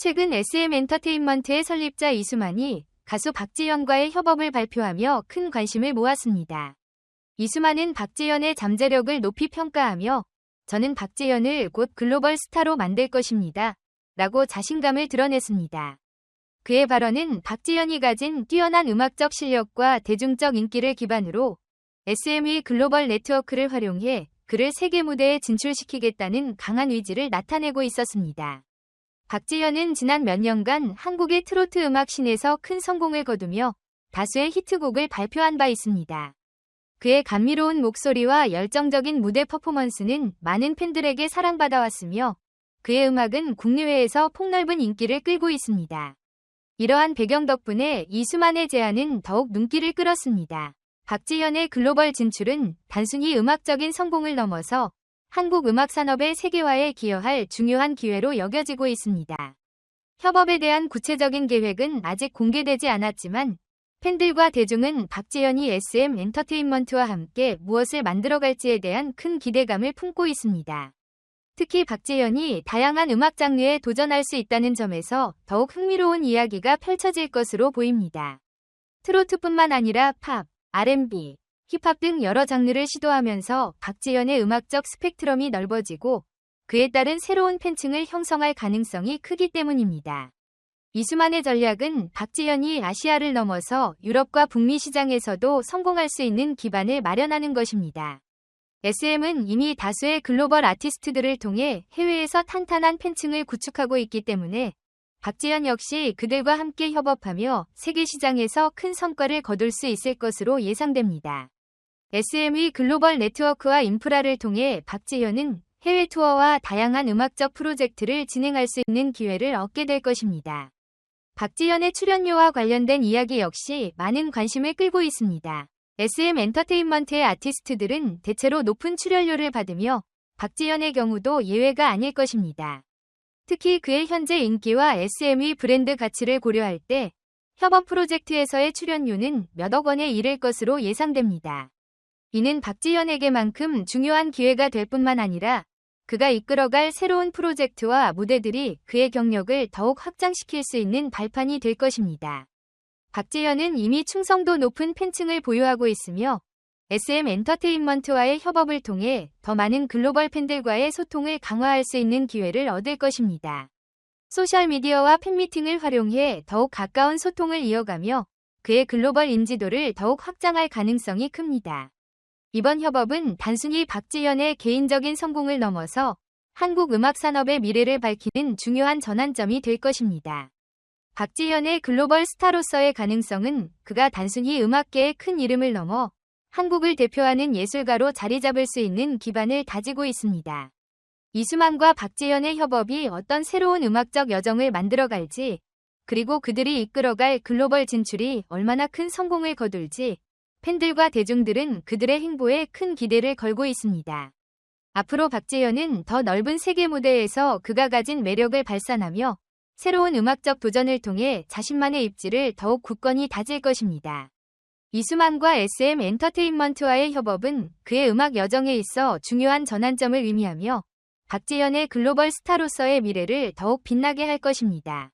최근 SM 엔터테인먼트의 설립자 이수만이 가수 박지현과의 협업을 발표하며 큰 관심을 모았습니다. 이수만은 박지현의 잠재력을 높이 평가하며 저는 박지현을 곧 글로벌 스타로 만들 것입니다. 라고 자신감을 드러냈습니다. 그의 발언은 박지현이 가진 뛰어난 음악적 실력과 대중적 인기를 기반으로 SM의 글로벌 네트워크를 활용해 그를 세계 무대에 진출시키겠다는 강한 의지를 나타내고 있었습니다. 박지현은 지난 몇 년간 한국의 트로트 음악 씬에서 큰 성공을 거두며 다수의 히트곡을 발표한 바 있습니다. 그의 감미로운 목소리와 열정적인 무대 퍼포먼스는 많은 팬들에게 사랑받아왔으며 그의 음악은 국내외에서 폭넓은 인기를 끌고 있습니다. 이러한 배경 덕분에 이수만의 제안은 더욱 눈길을 끌었습니다. 박지현의 글로벌 진출은 단순히 음악적인 성공을 넘어서 한국 음악 산업의 세계화에 기여할 중요한 기회로 여겨지고 있습니다. 협업에 대한 구체적인 계획은 아직 공개되지 않았지만 팬들과 대중은 박지현이 SM 엔터테인먼트와 함께 무엇을 만들어갈지에 대한 큰 기대감을 품고 있습니다. 특히 박지현이 다양한 음악 장르에 도전할 수 있다는 점에서 더욱 흥미로운 이야기가 펼쳐질 것으로 보입니다. 트로트뿐만 아니라 팝, R&B, 힙합 등 여러 장르를 시도하면서 박지현의 음악적 스펙트럼이 넓어지고 그에 따른 새로운 팬층을 형성할 가능성이 크기 때문입니다. 이수만의 전략은 박지현이 아시아를 넘어서 유럽과 북미 시장에서도 성공할 수 있는 기반을 마련하는 것입니다. SM은 이미 다수의 글로벌 아티스트들을 통해 해외에서 탄탄한 팬층을 구축하고 있기 때문에 박지현 역시 그들과 함께 협업하며 세계 시장에서 큰 성과를 거둘 수 있을 것으로 예상됩니다. SM의 글로벌 네트워크와 인프라를 통해 박지현은 해외 투어와 다양한 음악적 프로젝트를 진행할 수 있는 기회를 얻게 될 것입니다. 박지현의 출연료와 관련된 이야기 역시 많은 관심을 끌고 있습니다. SM 엔터테인먼트의 아티스트들은 대체로 높은 출연료를 받으며 박지현의 경우도 예외가 아닐 것입니다. 특히 그의 현재 인기와 SM의 브랜드 가치를 고려할 때 협업 프로젝트에서의 출연료는 몇억 원에 이를 것으로 예상됩니다. 이는 박지현에게만큼 중요한 기회가 될 뿐만 아니라 그가 이끌어갈 새로운 프로젝트와 무대들이 그의 경력을 더욱 확장시킬 수 있는 발판이 될 것입니다. 박지현은 이미 충성도 높은 팬층을 보유하고 있으며 SM 엔터테인먼트와의 협업을 통해 더 많은 글로벌 팬들과의 소통을 강화할 수 있는 기회를 얻을 것입니다. 소셜미디어와 팬미팅을 활용해 더욱 가까운 소통을 이어가며 그의 글로벌 인지도를 더욱 확장할 가능성이 큽니다. 이번 협업은 단순히 박지현의 개인적인 성공을 넘어서 한국 음악 산업의 미래를 밝히는 중요한 전환점이 될 것입니다. 박지현의 글로벌 스타로서의 가능성은 그가 단순히 음악계의 큰 이름을 넘어 한국을 대표하는 예술가로 자리 잡을 수 있는 기반을 다지고 있습니다. 이수만과 박지현의 협업이 어떤 새로운 음악적 여정을 만들어갈지, 그리고 그들이 이끌어갈 글로벌 진출이 얼마나 큰 성공을 거둘지, 팬들과 대중들은 그들의 행보에 큰 기대를 걸고 있습니다. 앞으로 박지현은 더 넓은 세계 무대에서 그가 가진 매력을 발산하며 새로운 음악적 도전을 통해 자신만의 입지를 더욱 굳건히 다질 것입니다. 이수만과 SM 엔터테인먼트와의 협업은 그의 음악 여정에 있어 중요한 전환점을 의미하며 박지현의 글로벌 스타로서의 미래를 더욱 빛나게 할 것입니다.